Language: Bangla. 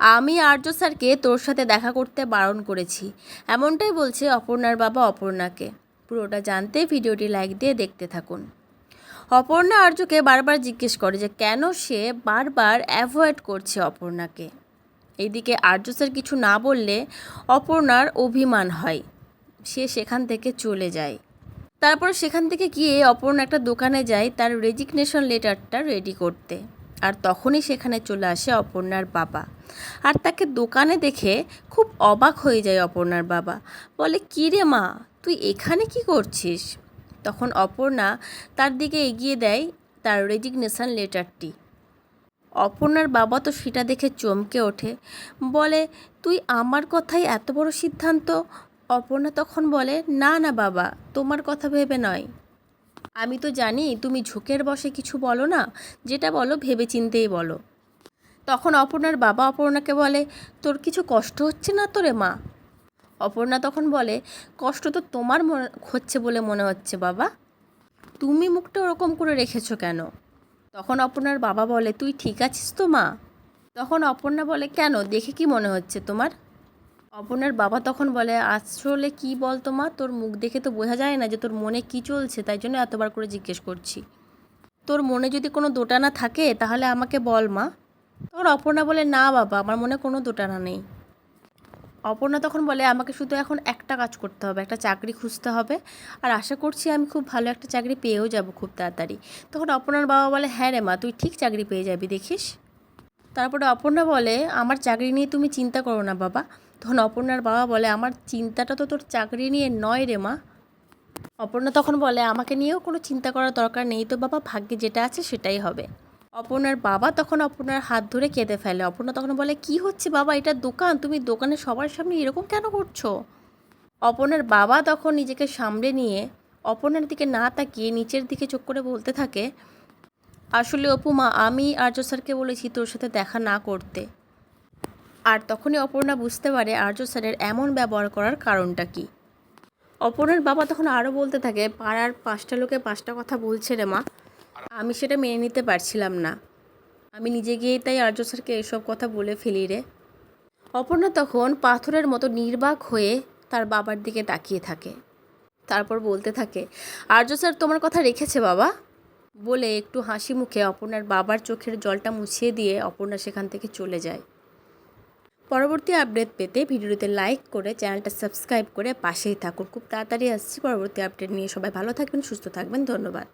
আমি আর্য স্যারকে তোর সাথে দেখা করতে বারণ করেছি। এমনটাই বলছে অপর্ণার বাবা অপর্ণাকে। পুরোটা জানতে ভিডিওটি লাইক দিয়ে দেখতে থাকুন। অপর্ণা আর্যকে বারবার জিজ্ঞেস করে যে কেন সে বারবার অ্যাভয়েড করছে অপর্ণাকে। এদিকে আর্য স্যার কিছু না বললে অপর্ণার অভিমান হয়। সে সেখান থেকে চলে যায়। তারপর সেখান থেকে গিয়ে অপর্ণা একটা দোকানে যায় তার রেজিগনেশন লেটারটা রেডি করতে। আর তখনই সেখানে চলে আসে অপর্ণার বাবা। আর তাকে দোকানে দেখে খুব অবাক হয়ে যায় অপর্ণার বাবা। বলে, কী রে মা, তুই এখানে কি করছিস? তখন অপর্ণা তার দিকে এগিয়ে দেয় তার রেজিগনেশন লেটারটি। অপর্ণার বাবা তো সেটা দেখে চমকে ওঠে। বলে, তুই আমার কথাই এত বড় সিদ্ধান্ত? অপর্ণা তখন বলে, না না বাবা, তোমার কথা ভেবে নয়। আমি তো জানি তুমি ঝোঁকের বসে কিছু বলো না, যেটা বলো ভেবে চিন্তেই বলো। তখন অপর্ণার বাবা অপর্ণাকে বলে, তোর কিছু কষ্ট হচ্ছে না তোরে, মা? অপর্ণা তখন বলে, কষ্ট তো তোমার মনে হচ্ছে বলে মনে হচ্ছে, বাবা। তুমি মুখটা ওরকম করে রেখেছো কেন? তখন অপর্ণার বাবা বলে, তুই ঠিক আছিস তো, মা? তখন অপর্ণা বলে, কেন? দেখে কি মনে হচ্ছে তোমার? অপর্ণার বাবা তখন বলে আসলে কি বল মা? তোর মুখ দেখে তো বোঝা যায় না যে তোর মনে কি চলছে, তাই জন্য এতবার করে জিজ্ঞেস করছি। তোর মনে যদি কোনো দোটানা থাকে, তাহলে আমাকে বল মা। তখন অপর্ণা বলে, না বাবা, আমার মনে কোনো দোটানা নেই। অপর্ণা তখন বলে, আমাকে শুধু এখন একটা কাজ করতে হবে, একটা চাকরি খুঁজতে হবে। আর আশা করছি আমি খুব ভালো একটা চাকরি পেয়েও যাব খুব তাড়াতাড়ি। তখন অপর্ণার বাবা বলে হ্যাঁ রে মা, তুই ঠিক চাকরি পেয়ে যাবি, দেখিস? তারপরে অপর্ণা বলে, আমার চাকরি নিয়ে তুমি চিন্তা করো না বাবা। তখন অপর্ণার বাবা বলে, আমার চিন্তাটা তো তোর চাকরি নিয়ে নয় রে মা। অপর্ণা তখন বলে, আমাকে নিয়েও কোনো চিন্তা করার দরকার নেই তো বাবা, ভাগ্যে যেটা আছে সেটাই হবে। অপর্ণার বাবা তখন অপর্ণার হাত ধরে কেঁদে ফেলে। অপর্ণা তখন বলে, কি হচ্ছে বাবা, এটা দোকান, তুমি দোকানে সবার সামনে এরকম কেন করছ? অপর্ণার বাবা তখন নিজেকে সামলে নিয়ে অপর্ণার দিকে না তাকিয়ে নিচের দিকে চোখ করে বলতে থাকে, আসলে অপুমা আমি আর্য স্যারকে বলেছি তোর সাথে দেখা না করতে। আর তখনই অপর্ণা বুঝতে পারে আর্য স্যারের এমন ব্যবহার করার কারণটা কি। অপর্ণার বাবা তখন আরও বলতে থাকে, পাড়ার পাঁচটা লোকে পাঁচটা কথা বলছে রে মা। আমি সেটা মেনে নিতে পারছিলাম না। আমি নিজে গিয়েই তাই আর্য স্যারকে এসব কথা বলে ফেলি রে। অপর্ণা তখন পাথরের মতো নির্বাক হয়ে তার বাবার দিকে তাকিয়ে থাকে। তারপর বলতে থাকে আর্য স্যার, তোমার কথা রেখেছে বাবা? বলে একটু হাসি মুখে অপর্ণার বাবার চোখের জলটা মুছিয়ে দিয়ে অপর্ণা সেখান থেকে চলে যায়। পরবর্তী আপডেট পেতে ভিডিওতে লাইক করে চ্যানেলটা সাবস্ক্রাইব করে পাশেই থাকুন। খুব তাড়াতাড়ি আসছি পরবর্তী আপডেট নিয়ে। সবাই ভালো থাকবেন, সুস্থ থাকবেন। ধন্যবাদ।